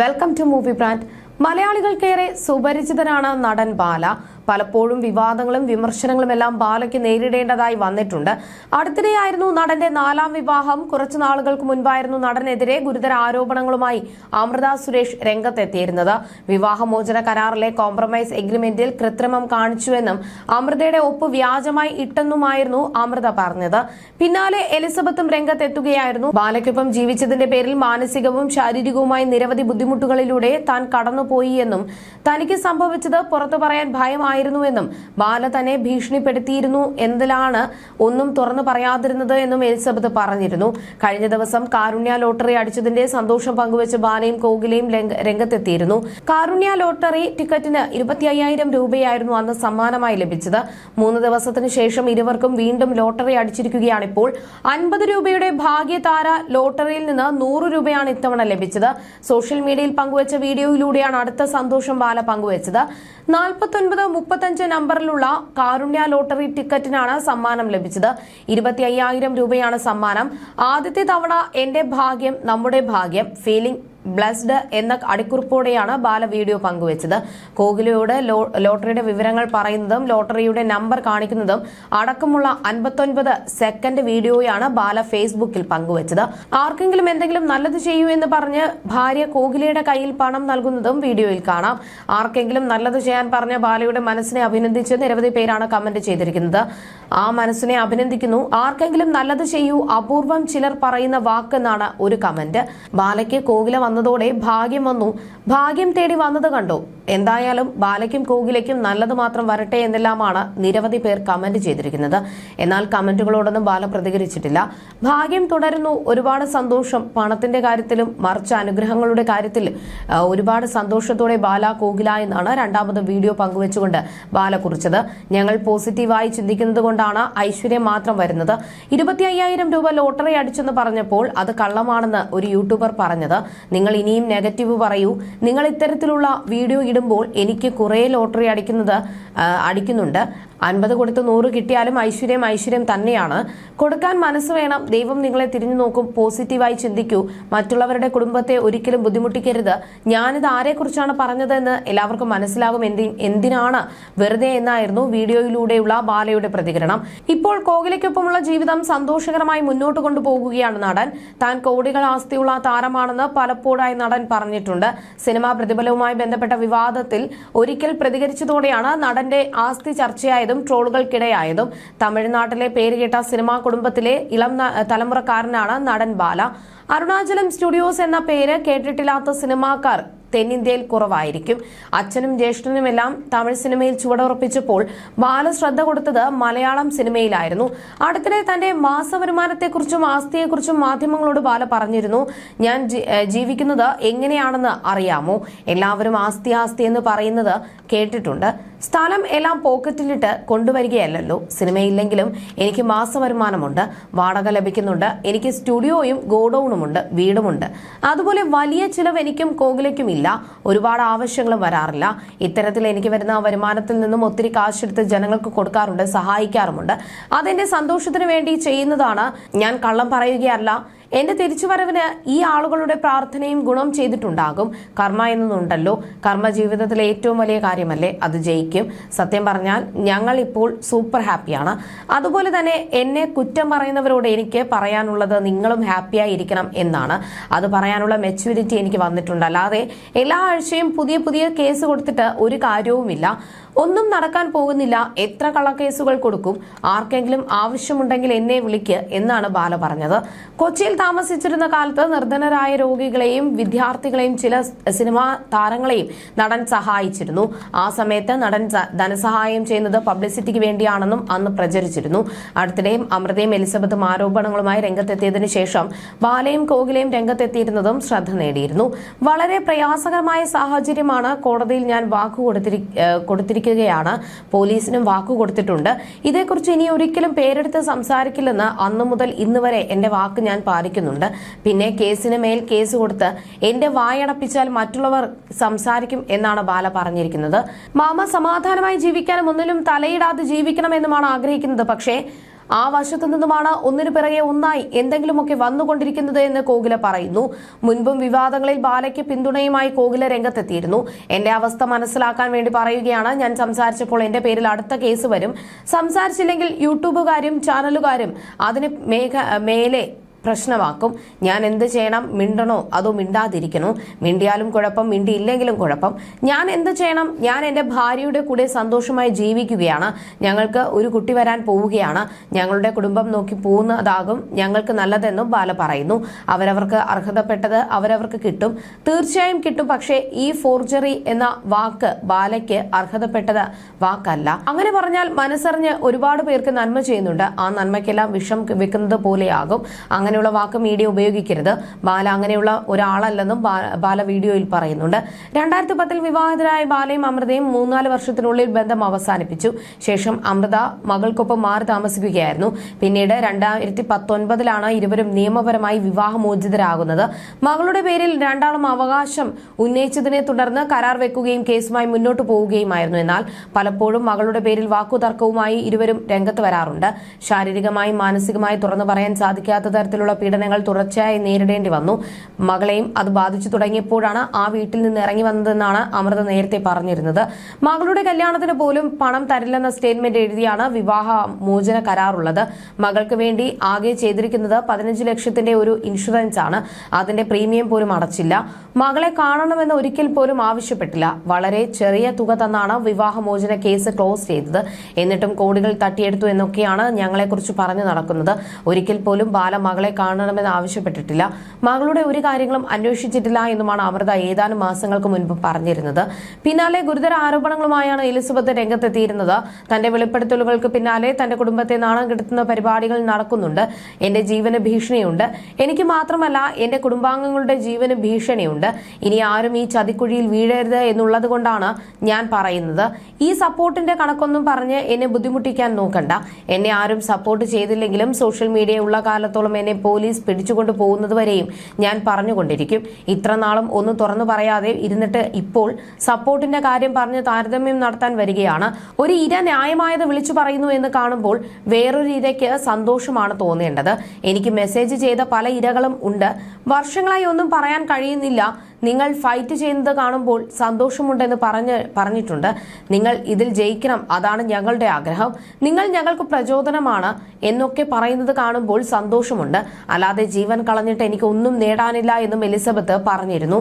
Welcome to movie brand മലയാളികൾക്കേറെ സുപരിചിതനാണ് നടൻ ബാല. പലപ്പോഴും വിവാദങ്ങളും വിമർശനങ്ങളും എല്ലാം ബാലയ്ക്ക് നേരിടേണ്ടതായി വന്നിട്ടുണ്ട്. അടുത്തിടെയായിരുന്നു നടന്റെ നാലാം വിവാഹം. കുറച്ചു നാളുകൾക്ക് മുൻപായിരുന്നു നടനെതിരെ ഗുരുതര ആരോപണങ്ങളുമായി അമൃത സുരേഷ് രംഗത്തെത്തിയിരുന്നത്. വിവാഹമോചന കരാറിലെ കോംപ്രമൈസ് എഗ്രിമെന്റിൽ കൃത്രിമം കാണിച്ചുവെന്നും അമൃതയുടെ ഒപ്പ് വ്യാജമായി ഇട്ടെന്നുമായിരുന്നു അമൃത പറഞ്ഞത്. പിന്നാലെ എലിസബത്തും രംഗത്തെത്തുകയായിരുന്നു. ബാലയ്ക്കൊപ്പം ജീവിച്ചതിന്റെ പേരിൽ മാനസികവും ശാരീരികവുമായി നിരവധി ബുദ്ധിമുട്ടുകളിലൂടെ താൻ കടന്നുപോയി എന്നും തനിക്ക് സംഭവിച്ചത് പുറത്തു പറയാൻ ഭയമായിരുന്നുവെന്നും ബാല തന്നെ ഭീഷണിപ്പെടുത്തിയിരുന്നു എന്നതിലാണ് ഒന്നും തുറന്നു പറയാതിരുന്നത് എന്നും എലിസബത്ത് പറഞ്ഞിരുന്നു. കഴിഞ്ഞ ദിവസം കാരുണ്യ ലോട്ടറി അടിച്ചതിന്റെ സന്തോഷം പങ്കുവച്ച് ബാലയും കോകിലയും രംഗത്തെത്തിയിരുന്നു. കാരുണ്യ ലോട്ടറി ടിക്കറ്റിന് ഇരുപത്തി അയ്യായിരം രൂപയായിരുന്നു അന്ന് സമ്മാനമായി ലഭിച്ചത്. മൂന്ന് ദിവസത്തിന് ശേഷം ഇരുവർക്കും വീണ്ടും ലോട്ടറി അടിച്ചിരിക്കുകയാണിപ്പോൾ. അൻപത് രൂപയുടെ ഭാഗ്യതാര ലോട്ടറിയിൽ നിന്ന് നൂറ് രൂപയാണ് ഇത്തവണ ലഭിച്ചത്. സോഷ്യൽ മീഡിയയിൽ പങ്കുവച്ച വീഡിയോയിലൂടെയാണ് അടുത്ത സന്തോഷം ബാല പങ്കുവച്ചത്. നാൽപ്പത്തൊൻപത് മുപ്പത്തഞ്ച് നമ്പറിലുള്ള കാരുണ്യ ലോട്ടറി ടിക്കറ്റിനാണ് സമ്മാനം ലഭിച്ചത്. ഇരുപത്തി അയ്യായിരം രൂപയാണ് സമ്മാനം. ആദ്യത്തെ തവണ എന്റെ ഭാഗ്യം നമ്മുടെ ഭാഗ്യം. ഫീലിംഗ് ബ്ലസ്ഡ് എന്ന അടിക്കുറിപ്പോടെയാണ് ബാല വീഡിയോ പങ്കുവച്ചത്. കോഹ്ലിയോട് ലോട്ടറിയുടെ വിവരങ്ങൾ പറയുന്നതും ലോട്ടറിയുടെ നമ്പർ കാണിക്കുന്നതും അടക്കമുള്ള അൻപത്തൊൻപത് സെക്കൻഡ് വീഡിയോയാണ് ബാല ഫേസ്ബുക്കിൽ പങ്കുവച്ചത്. ആർക്കെങ്കിലും എന്തെങ്കിലും നല്ലത് ചെയ്യൂ എന്ന് പറഞ്ഞ് ഭാര്യ കോഹ്ലിയുടെ കയ്യിൽ പണം നൽകുന്നതും വീഡിയോയിൽ കാണാം. ആർക്കെങ്കിലും നല്ലത് ചെയ്യാൻ പറഞ്ഞ ബാലയുടെ മനസ്സിനെ അഭിനന്ദിച്ച് നിരവധി പേരാണ് കമന്റ് ചെയ്തിരിക്കുന്നത്. ആ മനസ്സിനെ അഭിനന്ദിക്കുന്നു. ആർക്കെങ്കിലും നല്ലത് ചെയ്യൂ അപൂർവം ചിലർ പറയുന്ന വാക്കെന്നാണ് ഒരു കമന്റ്. ബാലയ്ക്ക് കോകില വന്നതോടെ ഭാഗ്യം വന്നു. ഭാഗ്യം തേടി വന്നത് കണ്ടു. എന്തായാലും ബാലയ്ക്കും കോകിലയ്ക്കും നല്ലത് മാത്രം വരട്ടെ എന്നെല്ലാമാണ് നിരവധി പേർ കമന്റ് ചെയ്തിരിക്കുന്നത്. എന്നാൽ കമന്റുകളോടൊന്നും ബാല പ്രതികരിച്ചിട്ടില്ല. ഭാഗ്യം തുടരുന്നു. ഒരുപാട് സന്തോഷം. പണത്തിന്റെ കാര്യത്തിലും മറിച്ച് അനുഗ്രഹങ്ങളുടെ കാര്യത്തിൽ ഒരുപാട് സന്തോഷത്തോടെ ബാല കോകില എന്നാണ് രണ്ടാമത് വീഡിയോ പങ്കുവെച്ചുകൊണ്ട് ബാല കുറിച്ചത്. ഞങ്ങൾ പോസിറ്റീവായി ചിന്തിക്കുന്നത് കൊണ്ടാണ് ഐശ്വര്യം മാത്രം വരുന്നത്. ഇരുപത്തി അയ്യായിരം രൂപ ലോട്ടറി അടിച്ചെന്ന് പറഞ്ഞപ്പോൾ അത് കള്ളമാണെന്ന് ഒരു യൂട്യൂബർ പറഞ്ഞത്. നിങ്ങൾ ഇനിയും നെഗറ്റീവ് പറയൂ. നിങ്ങൾ ഇത്തരത്തിലുള്ള വീഡിയോ ഇടുമ്പോൾ എനിക്ക് കുറേ ലോട്ടറി അടിക്കുന്നത് അടിക്കുന്നുണ്ട്. അൻപത് കൊടുത്ത് നൂറ് കിട്ടിയാലും ഐശ്വര്യം ഐശ്വര്യം തന്നെയാണ്. കൊടുക്കാൻ മനസ്സ് വേണം. ദൈവം നിങ്ങളെ തിരിഞ്ഞു നോക്കും. പോസിറ്റീവായി ചിന്തിക്കൂ. മറ്റുള്ളവരുടെ കുടുംബത്തെ ഒരിക്കലും ബുദ്ധിമുട്ടിക്കരുത്. ഞാനിത് ആരെക്കുറിച്ചാണ് പറഞ്ഞതെന്ന് എല്ലാവർക്കും മനസ്സിലാകും എന്തി എന്തിനാണ് വെറുതെ എന്നായിരുന്നു വീഡിയോയിലൂടെയുള്ള ബാലയുടെ പ്രതികരണം. ഇപ്പോൾ കോകിലയ്ക്കൊപ്പമുള്ള ജീവിതം സന്തോഷകരമായി മുന്നോട്ട് കൊണ്ടുപോകുകയാണ് നടൻ. താൻ കോടികൾ ആസ്തിയുള്ള താരമാണെന്ന് പലപ്പോഴായി നടൻ പറഞ്ഞിട്ടുണ്ട്. സിനിമാ പ്രതിഫലവുമായി ബന്ധപ്പെട്ട വിവാദത്തിൽ ഒരിക്കൽ പ്രതികരിച്ചതോടെയാണ് നടന്റെ ആസ്തി ചർച്ചയായതും. ട്രോളുകൾക്കിടയായതും തമിഴ്നാട്ടിലെ പേരുകേട്ട സിനിമാ കുടുംബത്തിലെ ഇളം തലമുറക്കാരനാണ് നടൻ ബാല. അരുണാചലം സ്റ്റുഡിയോസ് എന്ന പേര് കേട്ടിട്ടില്ലാത്ത സിനിമാക്കാർ തെന്നിന്ത്യയിൽ കുറവായിരിക്കും. അച്ഛനും ജ്യേഷ്ഠനുമെല്ലാം തമിഴ് സിനിമയിൽ ചുവടുറപ്പിച്ചപ്പോൾ ബാല ശ്രദ്ധ കൊടുത്തത് മലയാളം സിനിമയിലായിരുന്നു. അടുത്തിടെ തന്റെ മാസവരുമാനത്തെക്കുറിച്ചും ആസ്തിയെക്കുറിച്ചും മാധ്യമങ്ങളോട് ബാല പറഞ്ഞിരുന്നു. ഞാൻ ജീവിക്കുന്നത് എങ്ങനെയാണെന്ന് അറിയാമോ? എല്ലാവരും ആസ്തി ആസ്തി എന്ന് പറയുന്നത് കേട്ടിട്ടുണ്ട്. സ്ഥലം എല്ലാം പോക്കറ്റിലിട്ട് കൊണ്ടുവരികയല്ലല്ലോ. സിനിമയില്ലെങ്കിലും എനിക്ക് മാസവരുമാനമുണ്ട്. വാടക ലഭിക്കുന്നുണ്ട്. എനിക്ക് സ്റ്റുഡിയോയും ഗോഡൌണുമുണ്ട്. വീടുമുണ്ട്. അതുപോലെ വലിയ ചിലവ് എനിക്കും കോകിലയ്ക്കും ഇല്ല ഒരുപാട് ആവശ്യങ്ങളും വരാറില്ല. ഇത്തരത്തിൽ എനിക്ക് വരുന്ന വരുമാനത്തിൽ നിന്നും ഒത്തിരി കാശെടുത്ത് ജനങ്ങൾക്ക് കൊടുക്കാറുണ്ട് സഹായിക്കാറുമുണ്ട്. അതെന്റെ സന്തോഷത്തിന് വേണ്ടി ചെയ്യുന്നതാണ്. ഞാൻ കള്ളം പറയുകയല്ല. എന്റെ തിരിച്ചുവരവിന് ഈ ആളുകളുടെ പ്രാർത്ഥനയും ഗുണം ചെയ്തിട്ടുണ്ടാകും. കർമ്മ എന്നതുണ്ടല്ലോ കർമ്മ ജീവിതത്തിലെ ഏറ്റവും വലിയ കാര്യമല്ലേ? അത് ജയിക്കും. സത്യം പറഞ്ഞാൽ ഞങ്ങൾ ഇപ്പോൾ സൂപ്പർ ഹാപ്പിയാണ് അതുപോലെ തന്നെ എന്നെ കുറ്റം പറയുന്നവരോട് എനിക്ക് പറയാനുള്ളത് നിങ്ങളും ഹാപ്പിയായി ഇരിക്കണം എന്നാണ്. അത് പറയാനുള്ള മെച്യൂരിറ്റി എനിക്ക് വന്നിട്ടുണ്ട്. അല്ലാതെ എല്ലാ ആഴ്ചയും പുതിയ പുതിയ കേസ് കൊടുത്തിട്ട് ഒരു കാര്യവുമില്ല. ഒന്നും നടക്കാൻ പോകുന്നില്ല. എത്ര കള്ളക്കേസുകൾ കൊടുക്കും? ആർക്കെങ്കിലും ആവശ്യമുണ്ടെങ്കിൽ എന്നെ വിളിക്ക് എന്നാണ് ബാല പറഞ്ഞത്. കൊച്ചിയിൽ താമസിച്ചിരുന്ന കാലത്ത് നിർധനരായ രോഗികളെയും വിദ്യാർത്ഥികളെയും ചില സിനിമാ താരങ്ങളെയും നടൻ സഹായിച്ചിരുന്നു. ആ സമയത്ത് നടൻ ധനസഹായം ചെയ്യുന്നത് പബ്ലിസിറ്റിക്ക് വേണ്ടിയാണെന്നും അന്ന് പ്രചരിച്ചിരുന്നു. അടുത്തിടെയും അമൃതയും എലിസബത്തും ആരോപണങ്ങളുമായി രംഗത്തെത്തിയതിനു ശേഷം ബാലയും കോകിലയും രംഗത്തെത്തിയിരുന്നതും ശ്രദ്ധ നേടിയിരുന്നു. വളരെ പ്രയാസകരമായ സാഹചര്യമാണ് കോടതിയിൽ ഞാൻ വാക്കു കൊടുത്തിരി ഏഹ് പോലീസിനും വാക്കു കൊടുത്തിട്ടുണ്ട്. ഇതേക്കുറിച്ച് ഇനി ഒരിക്കലും പേരെടുത്ത് സംസാരിക്കില്ലെന്ന് അന്നു മുതൽ ഇന്ന് വരെ എന്റെ വാക്ക് ഞാൻ പാലിക്കുന്നുണ്ട്. പിന്നെ കേസിന് മേൽ കേസ് കൊടുത്ത് എന്റെ വായടപ്പിച്ചാൽ മറ്റുള്ളവർ സംസാരിക്കും എന്നാണ് ബാല പറഞ്ഞിരിക്കുന്നത്. മാമ സമാധാനമായി ജീവിക്കാനും ഒന്നിലും തലയിടാതെ ജീവിക്കണമെന്നുമാണ് ആഗ്രഹിക്കുന്നത്. പക്ഷേ ആ വശത്തു നിന്നുമാണ് ഒന്നിനു പിറകെ ഒന്നായി എന്തെങ്കിലുമൊക്കെ വന്നുകൊണ്ടിരിക്കുന്നത് എന്ന് കോകില പറയുന്നു. മുൻപും വിവാദങ്ങളിൽ ബാലയ്ക്ക് പിന്തുണയുമായി കോകില രംഗത്തെത്തിയിരുന്നു. എന്റെ അവസ്ഥ മനസ്സിലാക്കാൻ വേണ്ടി പറയുകയാണ്. ഞാൻ സംസാരിച്ചപ്പോൾ എന്റെ പേരിൽ അടുത്ത കേസ് വരും. സംസാരിച്ചില്ലെങ്കിൽ യൂട്യൂബുകാരും ചാനലുകാരും അതിന് മേഘ മേലെ പ്രശ്നമാക്കും. ഞാൻ എന്ത് ചെയ്യണം? മിണ്ടണോ? അതോ മിണ്ടാതിരിക്കണോ? മിണ്ടിയാലും കുഴപ്പം മിണ്ടിയില്ലെങ്കിലും കുഴപ്പം. ഞാൻ എന്ത് ചെയ്യണം? ഞാൻ എന്റെ ഭാര്യയുടെ കൂടെ സന്തോഷമായി ജീവിക്കുകയാണ്. ഞങ്ങൾക്ക് ഒരു കുട്ടി വരാൻ പോവുകയാണ്. ഞങ്ങളുടെ കുടുംബം നോക്കി പോകുന്നതാകും ഞങ്ങൾക്ക് നല്ലതെന്നും ബാല പറയുന്നു. അവരവർക്ക് അർഹതപ്പെട്ടത് അവരവർക്ക് കിട്ടും. തീർച്ചയായും കിട്ടും. പക്ഷേ ഈ ഫോർജറി എന്ന വാക്ക് ബാലയ്ക്ക് അർഹതപ്പെട്ടത് വാക്കല്ല. അങ്ങനെ പറഞ്ഞാൽ മനസ്സറിഞ്ഞ് ഒരുപാട് പേർക്ക് നന്മ ചെയ്യുന്നുണ്ട്. ആ നന്മയ്ക്കെല്ലാം വിഷം വെക്കുന്നത് പോലെയാകും. അങ്ങനെയുള്ള വാക്ക് മീഡിയ ഉപയോഗിക്കരുത്. ബാല അങ്ങനെയുള്ള ഒരാളല്ലെന്നും ബാല വീഡിയോയിൽ പറയുന്നുണ്ട്. രണ്ടായിരത്തി പത്തിൽ വിവാഹിതരായ ബാലയും അമൃതയും മൂന്നാൽ വർഷത്തിനുള്ളിൽ ബന്ധം അവസാനിപ്പിച്ചു. ശേഷം അമൃത മകൾക്കൊപ്പം മാറി താമസിക്കുകയായിരുന്നു. പിന്നീട് രണ്ടായിരത്തി പത്തൊൻപതിലാണ് ഇരുവരും നിയമപരമായി വിവാഹമോചിതരാകുന്നത്. മകളുടെ പേരിൽ രണ്ടാളും അവകാശം ഉന്നയിച്ചതിനെ തുടർന്ന് കരാർ വെക്കുകയും കേസുമായി മുന്നോട്ട് പോവുകയുമായിരുന്നു. എന്നാൽ പലപ്പോഴും മകളുടെ പേരിൽ വാക്കുതർക്കവുമായി ഇരുവരും രംഗത്ത് വരാറുണ്ട്. ശാരീരികമായും മാനസികമായി തുറന്നു പറയാൻ സാധിക്കാത്ത തരത്തിലുള്ള പീഡനങ്ങൾ തുടർച്ചയായി നേരിടേണ്ടി വന്നു. മകളെയും അത് ബാധിച്ചു തുടങ്ങിയപ്പോഴാണ് ആ വീട്ടിൽ നിന്ന് ഇറങ്ങി വന്നതെന്നാണ് അമൃത നേരത്തെ പറഞ്ഞിരുന്നത്. മകളുടെ കല്യാണത്തിന് പോലും പണം തരില്ലെന്ന സ്റ്റേറ്റ്മെന്റ് എഴുതിയാണ് വിവാഹ മോചന കരാറുള്ളത്. മകൾക്ക് വേണ്ടി ആകെ ചെയ്തിരിക്കുന്നത് പതിനഞ്ച് ലക്ഷത്തിന്റെ ഒരു ഇൻഷുറൻസ് ആണ്. അതിന്റെ പ്രീമിയം പോലും അടച്ചില്ല. മകളെ കാണണമെന്ന് ഒരിക്കൽ പോലും ആവശ്യപ്പെട്ടില്ല. വളരെ ചെറിയ തുക തന്നാണ് വിവാഹമോചന കേസ് ക്ലോസ് ചെയ്തത്. എന്നിട്ടും കോടികൾ തട്ടിയെടുത്തു എന്നൊക്കെയാണ് ഞങ്ങളെക്കുറിച്ച് പറഞ്ഞു നടക്കുന്നത്. ഒരിക്കൽ പോലും ബാല മകളെ കാണണമെന്ന് ആവശ്യപ്പെട്ടിട്ടില്ല. മകളുടെ ഒരു കാര്യങ്ങളും അന്വേഷിച്ചിട്ടില്ല എന്നുമാണ് അമൃത ഏതാനും മാസങ്ങൾക്ക് മുൻപ് പറഞ്ഞിരുന്നത്. പിന്നാലെ ഗുരുതര ആരോപണങ്ങളുമായാണ് എലിസബത്ത് രംഗത്തെത്തിയിരുന്നത്. തന്റെ വെളിപ്പെടുത്തലുകൾക്ക് പിന്നാലെ തന്റെ കുടുംബത്തെ നാണം കെടുത്തുന്ന പരിപാടികൾ നടക്കുന്നുണ്ട്. എന്റെ ജീവന് ഭീഷണിയുണ്ട്. എനിക്ക് മാത്രമല്ല എന്റെ കുടുംബാംഗങ്ങളുടെ ജീവന് ഭീഷണിയുണ്ട്. ഇനി ആരും ഈ ചതിക്കുഴിയിൽ വീഴരുത് എന്നുള്ളത് കൊണ്ടാണ് ഞാൻ പറയുന്നത്. ഈ സപ്പോർട്ടിന്റെ കണക്കൊന്നും പറഞ്ഞ് എന്നെ ബുദ്ധിമുട്ടിക്കാൻ നോക്കണ്ട. എന്നെ ആരും സപ്പോർട്ട് ചെയ്തില്ലെങ്കിലും സോഷ്യൽ മീഡിയ ഉള്ള കാലത്തോളം എന്നെ പോലീസ് പിടിച്ചുകൊണ്ട് പോകുന്നതുവരെയും ഞാൻ പറഞ്ഞുകൊണ്ടിരിക്കും. ഇത്ര നാളും ഒന്നും തുറന്നു പറയാതെ ഇരുന്നിട്ട് ഇപ്പോൾ സപ്പോർട്ടിന്റെ കാര്യം പറഞ്ഞ് താരതമ്യം നടത്താൻ വരികയാണ്. ഒരു ഇര ന്യായമായത് വിളിച്ചു പറയുന്നു എന്ന് കാണുമ്പോൾ വേറൊരു ഇരയ്ക്ക് സന്തോഷമാണ് തോന്നേണ്ടത്. എനിക്ക് മെസ്സേജ് ചെയ്ത പല ഇരകളും ഉണ്ട്. വർഷങ്ങളായി ഒന്നും പറയാൻ കഴിയുന്നില്ല. നിങ്ങൾ ഫൈറ്റ് ചെയ്യുന്നത് കാണുമ്പോൾ സന്തോഷമുണ്ടെന്ന് പറഞ്ഞ് പറഞ്ഞിട്ടുണ്ട്. നിങ്ങൾ ഇതിൽ ജയിക്കണം. അതാണ് ഞങ്ങളുടെ ആഗ്രഹം. നിങ്ങൾ ഞങ്ങൾക്ക് പ്രചോദനമാണ് എന്നൊക്കെ പറയുന്നത് കാണുമ്പോൾ സന്തോഷമുണ്ട്. അല്ലാതെ ജീവൻ കളഞ്ഞിട്ട് എനിക്ക് ഒന്നും നേടാനില്ല എന്നും എലിസബത്ത് പറഞ്ഞിരുന്നു.